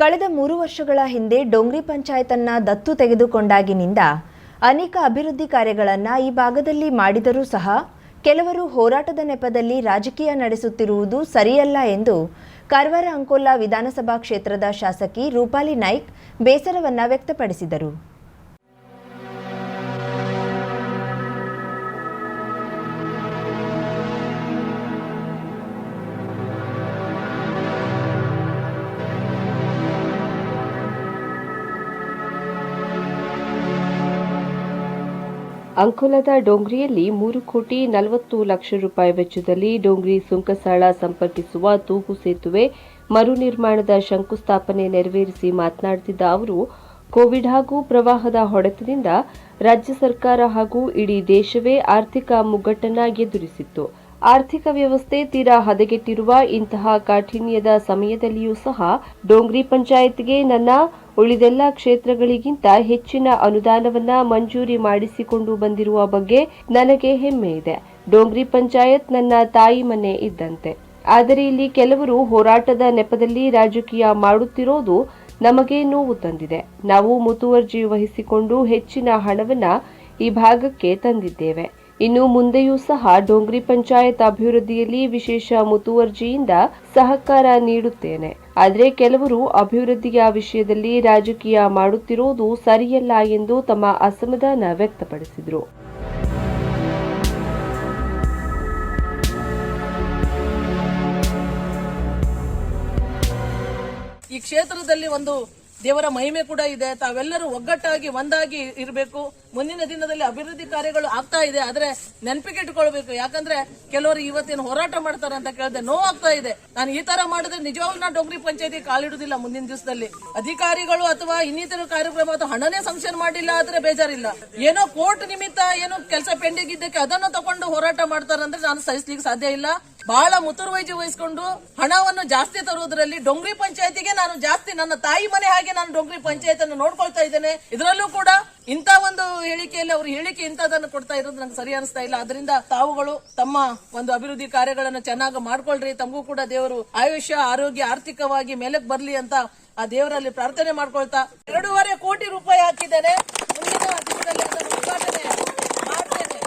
ಕಳೆದ ಮೂರು ವರ್ಷಗಳ ಹಿಂದೆ ಡೋಂಗ್ರಿ ಪಂಚಾಯತನ್ನ ದತ್ತು ತೆಗೆದುಕೊಂಡಾಗಿನಿಂದ ಅನೇಕ ಅಭಿವೃದ್ಧಿ ಕಾರ್ಯಗಳನ್ನು ಈ ಭಾಗದಲ್ಲಿ ಮಾಡಿದರೂ ಸಹ ಕೆಲವರು ಹೋರಾಟದ ನೆಪದಲ್ಲಿ ರಾಜಕೀಯ ನಡೆಸುತ್ತಿರುವುದು ಸರಿಯಲ್ಲ ಎಂದು ಕಾರವಾರ ಅಂಕೋಲಾ ವಿಧಾನಸಭಾ ಕ್ಷೇತ್ರದ ಶಾಸಕಿ ರೂಪಾಲಿ ನಾಯ್ಕ್ ಬೇಸರವನ್ನ ವ್ಯಕ್ತಪಡಿಸಿದರು. ಅಂಕೋಲಾದ ಡೋಂಗ್ರಿಯಲ್ಲಿ ಮೂರು ಕೋಟಿ ನಲವತ್ತು ಲಕ್ಷ ರೂಪಾಯಿ ವೆಚ್ಚದಲ್ಲಿ ಡೋಂಗ್ರಿ ಸುಂಕಸಾಳ ಸಂಪರ್ಕಿಸುವ ತೂಗು ಸೇತುವೆ ಮರು ನಿರ್ಮಾಣದ ಶಂಕುಸ್ಥಾಪನೆ ನೆರವೇರಿಸಿ ಮಾತನಾಡುತ್ತಿದ್ದ ಅವರು, ಕೋವಿಡ್ ಹಾಗೂ ಪ್ರವಾಹದ ಹೊಡೆತದಿಂದ ರಾಜ್ಯ ಸರ್ಕಾರ ಹಾಗೂ ಇಡೀ ದೇಶವೇ ಆರ್ಥಿಕ ಮುಗ್ಗಟ್ಟನ್ನ ಎದುರಿಸಿತ್ತು. ಆರ್ಥಿಕ ವ್ಯವಸ್ಥೆ ತೀರಾ ಹದಗೆಟ್ಟಿರುವ ಇಂತಹ ಕಾಠಿಣ್ಯದ ಸಮಯದಲ್ಲಿಯೂ ಸಹ ಡೋಂಗ್ರಿ ಪಂಚಾಯತ್ಗೆ ನನ್ನ ಉಳಿದೆಲ್ಲ ಕ್ಷೇತ್ರಗಳಿಗಿಂತ ಹೆಚ್ಚಿನ ಅನುದಾನವನ್ನ ಮಂಜೂರಿ ಮಾಡಿಸಿಕೊಂಡು ಬಂದಿರುವ ಬಗ್ಗೆ ನನಗೆ ಹೆಮ್ಮೆ ಇದೆ. ಡೋಂಗ್ರಿ ಪಂಚಾಯತ್ ನನ್ನ ತಾಯಿ ಮನೆ ಇದ್ದಂತೆ. ಆದರೆ ಇಲ್ಲಿ ಕೆಲವರು ಹೋರಾಟದ ನೆಪದಲ್ಲಿ ರಾಜಕೀಯ ಮಾಡುತ್ತಿರೋದು ನಮಗೆ ನೋವು ತಂದಿದೆ. ನಾವು ಮುತುವರ್ಜಿ ವಹಿಸಿಕೊಂಡು ಹೆಚ್ಚಿನ ಹಣವನ್ನ ಈ ಭಾಗಕ್ಕೆ ತಂದಿದ್ದೇವೆ. ಇನ್ನು ಮುಂದೆಯೂ ಸಹ ಡೋಂಗ್ರಿ ಪಂಚಾಯತ್ ಅಭಿವೃದ್ಧಿಯಲ್ಲಿ ವಿಶೇಷ ಮುತುವರ್ಜಿಯಿಂದ ಸಹಕಾರ ನೀಡುತ್ತೇನೆ. ಆದರೆ ಕೆಲವರು ಅಭಿವೃದ್ಧಿಯ ವಿಷಯದಲ್ಲಿ ರಾಜಕೀಯ ಮಾಡುತ್ತಿರುವುದು ಸರಿಯಲ್ಲ ಎಂದು ತಮ್ಮ ಅಸಮಾಧಾನ ವ್ಯಕ್ತಪಡಿಸಿದರು. ಈ ಕ್ಷೇತ್ರದಲ್ಲಿ ಒಂದು ದೇವರ ಮಹಿಮೆ ಕೂಡ ಇದೆ. ತಾವೆಲ್ಲರೂ ಒಗ್ಗಟ್ಟಾಗಿ ಒಂದಾಗಿ ಇರಬೇಕು. ಮುಂದಿನ ದಿನದಲ್ಲಿ ಅಭಿವೃದ್ಧಿ ಕಾರ್ಯಗಳು ಆಗ್ತಾ ಇದೆ, ಆದ್ರೆ ನೆನಪಿಗೆ ಇಟ್ಕೊಳ್ಬೇಕು. ಯಾಕಂದ್ರೆ ಕೆಲವರು ಇವತ್ತಿನ ಹೋರಾಟ ಮಾಡ್ತಾರೆ ಅಂತ ಕೇಳಿದೆ ನೋವಾಗ್ತಾ ಇದೆ. ನಾನು ಈ ತರ ಮಾಡಿದ್ರೆ ನಿಜವಾಗ್ಲೂ ನಾ ಡೋಗ್ರಿ ಪಂಚಾಯತಿ ಕಾಲಿಡುದಿಲ್ಲ ಮುಂದಿನ ದಿವಸದಲ್ಲಿ. ಅಧಿಕಾರಿಗಳು ಅಥವಾ ಇನ್ನಿತರ ಕಾರ್ಯಕ್ರಮ ಅಥವಾ ಹಣನೇ ಸಂಕ್ಷನ್ ಮಾಡಿಲ್ಲ ಆದ್ರೆ ಬೇಜಾರಿಲ್ಲ. ಏನೋ ಕೋರ್ಟ್ ನಿಮಿತ್ತ ಏನೋ ಕೆಲಸ ಪೆಂಡಿಂಗ್ ಇದ್ದಕ್ಕೆ ಅದನ್ನು ತಗೊಂಡು ಹೋರಾಟ ಮಾಡ್ತಾರಂದ್ರೆ ನಾನು ಸಹಿಸ್ಲಿಕ್ಕೆ ಸಾಧ್ಯ ಇಲ್ಲ. ಬಹಳ ಮುತುರ್ವೈಜಿ ವಹಿಸಿಕೊಂಡು ಹಣವನ್ನು ಜಾಸ್ತಿ ತರುವುದರಲ್ಲಿ ಡೊಂಗ್ರಿ ಪಂಚಾಯತಿಗೆ ನಾನು ಜಾಸ್ತಿ ನನ್ನ ತಾಯಿ ಮನೆ ಹಾಗೆ ನಾನು ಡೊಂಗ್ರಿ ಪಂಚಾಯತ್ ಅನ್ನು ನೋಡ್ಕೊಳ್ತಾ ಇದ್ದೇನೆ. ಇದರಲ್ಲೂ ಕೂಡ ಇಂತ ಒಂದು ಹೇಳಿಕೆಯಲ್ಲಿ ಅವರು ಹೇಳಿಕೆ ಇಂಥದನ್ನು ಕೊಡ್ತಾ ಇರೋದು ನಂಗೆ ಸರಿ ಅನಿಸ್ತಾ ಇಲ್ಲ. ಅದರಿಂದ ತಾವುಗಳು ತಮ್ಮ ಒಂದು ಅಭಿವೃದ್ಧಿ ಕಾರ್ಯಗಳನ್ನು ಚೆನ್ನಾಗಿ ಮಾಡ್ಕೊಳ್ರಿ. ತಮಗೂ ಕೂಡ ದೇವರು ಆಯುಷ್ಯ, ಆರೋಗ್ಯ, ಆರ್ಥಿಕವಾಗಿ ಮೇಲಕ್ಕೆ ಬರ್ಲಿ ಅಂತ ಆ ದೇವರಲ್ಲಿ ಪ್ರಾರ್ಥನೆ ಮಾಡ್ಕೊಳ್ತಾ ಎರಡೂವರೆ ಕೋಟಿ ರೂಪಾಯಿ ಹಾಕಿದ್ದೇನೆ. ಮುಂದಿನ ದಿನದಲ್ಲಿ ಉದ್ಘಾಟನೆ ಮಾಡ್ತೇನೆ.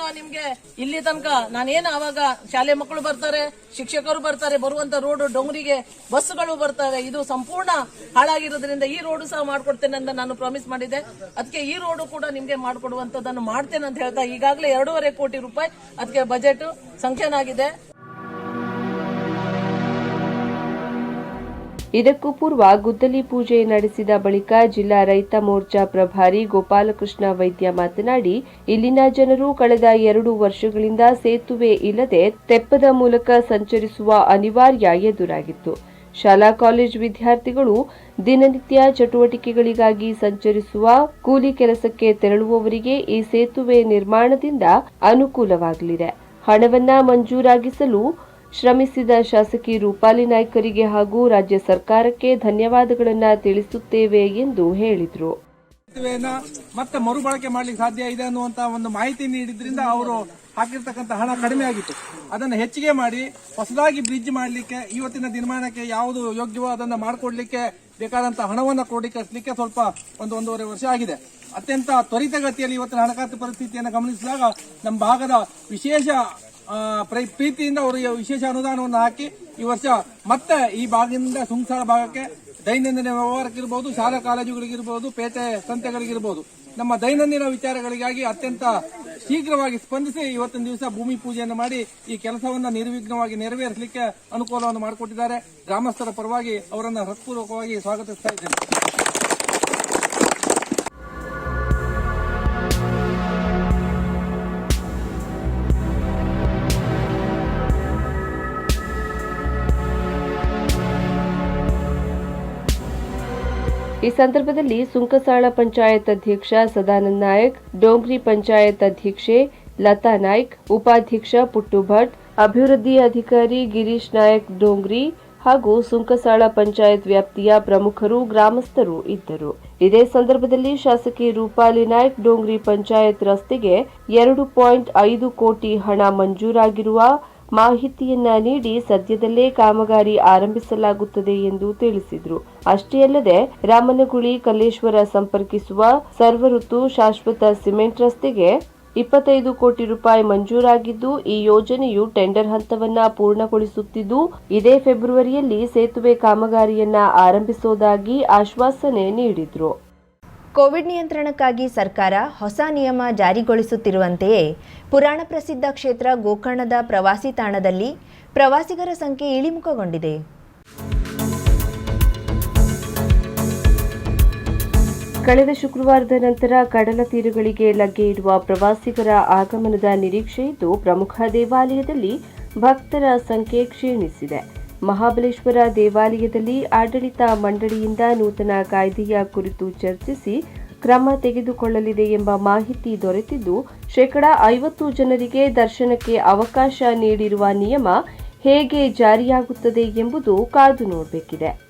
ಸಹ ನಿಮ್ಗೆ ಇಲ್ಲಿ ತನಕ ನಾನೇನು ಅವಾಗ ಶಾಲೆ ಮಕ್ಕಳು ಬರ್ತಾರೆ, ಶಿಕ್ಷಕರು ಬರ್ತಾರೆ, ಬರುವಂತ ರೋಡ್ ಡೊಂಗರಿಗೆ ಬಸ್ಗಳು ಬರ್ತವೆ ಇದು ಸಂಪೂರ್ಣ ಹಾಳಾಗಿರೋದ್ರಿಂದ ಈ ರೋಡ್ ಸಹ ಮಾಡ್ಕೊಡ್ತೇನೆ ಅಂತ ನಾನು ಪ್ರಾಮಿಸ್ ಮಾಡಿದ್ದೆ. ಅದಕ್ಕೆ ಈ ರೋಡ್ ಕೂಡ ನಿಮ್ಗೆ ಮಾಡ್ಕೊಡುವಂತದನ್ನು ಮಾಡ್ತೇನೆ ಅಂತ ಹೇಳ್ತಾ ಈಗಾಗಲೇ ಎರಡೂವರೆ ಕೋಟಿ ರೂಪಾಯಿ ಅದಕ್ಕೆ ಬಜೆಟ್ ಸಂಖ್ಯಾನ ಇದಕ್ಕೂ ಪೂರ್ವ ಗುದ್ದಲಿ ಪೂಜೆ ನಡೆಸಿದ ಬಳಿಕ ಜಿಲ್ಲಾ ರೈತ ಮೋರ್ಚಾ ಪ್ರಭಾರಿ ಗೋಪಾಲಕೃಷ್ಣ ವೈದ್ಯ ಮಾತನಾಡಿ, ಇಲ್ಲಿನ ಜನರು ಕಳೆದ ಎರಡು ವರ್ಷಗಳಿಂದ ಸೇತುವೆ ಇಲ್ಲದೆ ತೆಪ್ಪದ ಮೂಲಕ ಸಂಚರಿಸುವ ಅನಿವಾರ್ಯ ಎದುರಾಗಿತ್ತು. ಶಾಲಾ ಕಾಲೇಜು ವಿದ್ಯಾರ್ಥಿಗಳು ದಿನನಿತ್ಯ ಚಟುವಟಿಕೆಗಳಿಗಾಗಿ ಸಂಚರಿಸುವ ಕೂಲಿ ಕೆಲಸಕ್ಕೆ ತೆರಳುವವರಿಗೆ ಈ ಸೇತುವೆ ನಿರ್ಮಾಣದಿಂದ ಅನುಕೂಲವಾಗಲಿದೆ. ಹಣವನ್ನ ಮಂಜೂರಾಗಿಸಲು ಶ್ರಮಿಸಿದ ಶಾಸಕಿ ರೂಪಾಲಿ ನಾಯ್ಕರಿಗೆ ಹಾಗೂ ರಾಜ್ಯ ಸರ್ಕಾರಕ್ಕೆ ಧನ್ಯವಾದಗಳನ್ನು ತಿಳಿಸುತ್ತೇವೆ ಎಂದು ಹೇಳಿದರು. ಮತ್ತೆ ಮರುಬಳಕೆ ಮಾಡ್ಲಿಕ್ಕೆ ಸಾಧ್ಯ ಇದೆ ಅನ್ನುವಂತ ಒಂದು ಮಾಹಿತಿ ನೀಡಿದ್ರಿಂದ ಅವರು ಹಾಕಿರ್ತಕ್ಕಂಥ ಹಣ ಕಡಿಮೆ ಆಗಿತ್ತು. ಅದನ್ನು ಹೆಚ್ಚಿಗೆ ಮಾಡಿ ಹೊಸದಾಗಿ ಬ್ರಿಡ್ಜ್ ಮಾಡಲಿಕ್ಕೆ, ಇವತ್ತಿನ ನಿರ್ಮಾಣಕ್ಕೆ ಯಾವುದು ಯೋಗ್ಯವೋ ಅದನ್ನು ಮಾಡಿಕೊಡ್ಲಿಕ್ಕೆ ಬೇಕಾದಂತ ಹಣವನ್ನು ಕ್ರೋಢೀಕರಿಸಲಿಕ್ಕೆ ಸ್ವಲ್ಪ ಒಂದು ಒಂದೂವರೆ ವರ್ಷ ಆಗಿದೆ. ಅತ್ಯಂತ ತ್ವರಿತಗತಿಯಲ್ಲಿ ಇವತ್ತಿನ ಹಣಕಾಸು ಪರಿಸ್ಥಿತಿಯನ್ನು ಗಮನಿಸಿದಾಗ ನಮ್ಮ ಭಾಗದ ವಿಶೇಷ ಪ್ರೀತಿಯಿಂದ ಅವರು ವಿಶೇಷ ಅನುದಾನವನ್ನು ಹಾಕಿ ಈ ವರ್ಷ ಮತ್ತೆ ಈ ಭಾಗದಿಂದ ಸುಂಸಾಳ ಭಾಗಕ್ಕೆ ದೈನಂದಿನ ವ್ಯವಹಾರಕ್ಕಿರ್ಬೋದು, ಶಾಲಾ ಕಾಲೇಜುಗಳಿಗಿರ್ಬೋದು, ಪೇಟೆ ಸಂತೆಗಳಿಗಿರ್ಬೋದು. ನಮ್ಮ ದೈನಂದಿನ ವಿಚಾರಗಳಿಗಾಗಿ ಅತ್ಯಂತ ಶೀಘ್ರವಾಗಿ ಸ್ಪಂದಿಸಿ ಇವತ್ತಿನ ದಿವಸ ಭೂಮಿ ಪೂಜೆಯನ್ನು ಮಾಡಿ ಈ ಕೆಲಸವನ್ನ ನಿರ್ವಿಘ್ನವಾಗಿ ನೆರವೇರಿಸಲಿಕ್ಕೆ ಅನುಕೂಲವನ್ನು ಮಾಡಿಕೊಟ್ಟಿದ್ದಾರೆ. ಗ್ರಾಮಸ್ಥರ ಪರವಾಗಿ ಅವರನ್ನು ಹೃತ್ಪೂರ್ವಕವಾಗಿ ಸ್ವಾಗತಿಸ್ತಾ ಇದ್ದೇನೆ. ಈ ಸಂದರ್ಭದಲ್ಲಿ ಸುಂಕಸಾಳ ಪಂಚಾಯತ್ ಅಧ್ಯಕ್ಷ ಸದಾನಂದ ನಾಯಕ್, ಡೋಂಗ್ರಿ ಪಂಚಾಯತ್ ಅಧ್ಯಕ್ಷೆ ಲತಾ ನಾಯ್ಕ್, ಉಪಾಧ್ಯಕ್ಷ ಪುಟ್ಟು ಭಟ್ ಅಭಿವೃದ್ಧಿ ಅಧಿಕಾರಿ ಗಿರೀಶ್ ನಾಯಕ್ ಡೋಂಗ್ರಿ ಹಾಗೂ ಸುಂಕಸಾಳ ಪಂಚಾಯತ್ ವ್ಯಾಪ್ತಿಯ ಪ್ರಮುಖರು ಗ್ರಾಮಸ್ಥರು ಇದ್ದರು. ಇದೇ ಸಂದರ್ಭದಲ್ಲಿ ಶಾಸಕಿ ರೂಪಾಲಿ ನಾಯ್ಕ್ ಡೋಂಗ್ರಿ ಪಂಚಾಯತ್ ರಸ್ತೆಗೆ ಎರಡು ಪಾಯಿಂಟ್ ಐದು ಕೋಟಿ ಹಣ ಮಂಜೂರಾಗಿರುವ ಮಾಹಿತಿಯನ್ನ ನೀಡಿ ಸದ್ಯದಲ್ಲೇ ಕಾಮಗಾರಿ ಆರಂಭಿಸಲಾಗುತ್ತದೆ ಎಂದು ತಿಳಿಸಿದರು. ಅಷ್ಟೇ ಅಲ್ಲದೆ ರಾಮನಗುಳಿ ಕಲ್ಲೇಶ್ವರ ಸಂಪರ್ಕಿಸುವ ಸರ್ವಋತು ಶಾಶ್ವತ ಸಿಮೆಂಟ್ ರಸ್ತೆಗೆ ಇಪ್ಪತ್ತೈದು ಕೋಟಿ ರೂಪಾಯಿ ಮಂಜೂರಾಗಿದ್ದು, ಈ ಯೋಜನೆಯು ಟೆಂಡರ್ ಹಂತವನ್ನ ಪೂರ್ಣಗೊಳಿಸುತ್ತಿದ್ದು, ಇದೇ ಫೆಬ್ರವರಿಯಲ್ಲಿ ಸೇತುವೆ ಕಾಮಗಾರಿಯನ್ನ ಆರಂಭಿಸೋದಾಗಿ ಆಶ್ವಾಸನೆ ನೀಡಿದ್ರು. ಕೋವಿಡ್ ನಿಯಂತ್ರಣಕ್ಕಾಗಿ ಸರ್ಕಾರ ಹೊಸ ನಿಯಮ ಜಾರಿಗೊಳಿಸುತ್ತಿರುವಂತೆಯೇ ಪುರಾಣ ಪ್ರಸಿದ್ಧ ಕ್ಷೇತ್ರ ಗೋಕರ್ಣದ ಪ್ರವಾಸಿ ತಾಣದಲ್ಲಿ ಪ್ರವಾಸಿಗರ ಸಂಖ್ಯೆ ಇಳಿಮುಖಗೊಂಡಿದೆ. ಕಳೆದ ಶುಕ್ರವಾರದ ನಂತರ ಕಡಲ ತೀರಗಳಿಗೆ ಲಗ್ಗೆ ಇಡುವ ಪ್ರವಾಸಿಗರ ಆಗಮನದ ನಿರೀಕ್ಷೆ ಇದ್ದು ಪ್ರಮುಖ ದೇವಾಲಯದಲ್ಲಿ ಭಕ್ತರ ಸಂಖ್ಯೆ ಕ್ಷೀಣಿಸಿದೆ. ಮಹಾಬಲೇಶ್ವರ ದೇವಾಲಯದಲ್ಲಿ ಆಡಳಿತ ಮಂಡಳಿಯಿಂದ ನೂತನ ಕಾಯ್ದೆಯ ಕುರಿತು ಚರ್ಚಿಸಿ ಕ್ರಮ ತೆಗೆದುಕೊಳ್ಳಲಿದೆ ಎಂಬ ಮಾಹಿತಿ ದೊರೆತಿದ್ದು, ಶೇಕಡಾ ಐವತ್ತು ಜನರಿಗೆ ದರ್ಶನಕ್ಕೆ ಅವಕಾಶ ನೀಡಿರುವ ನಿಯಮ ಹೇಗೆ ಜಾರಿಯಾಗುತ್ತದೆ ಎಂಬುದು ಕಾದು ನೋಡಬೇಕಿದೆ.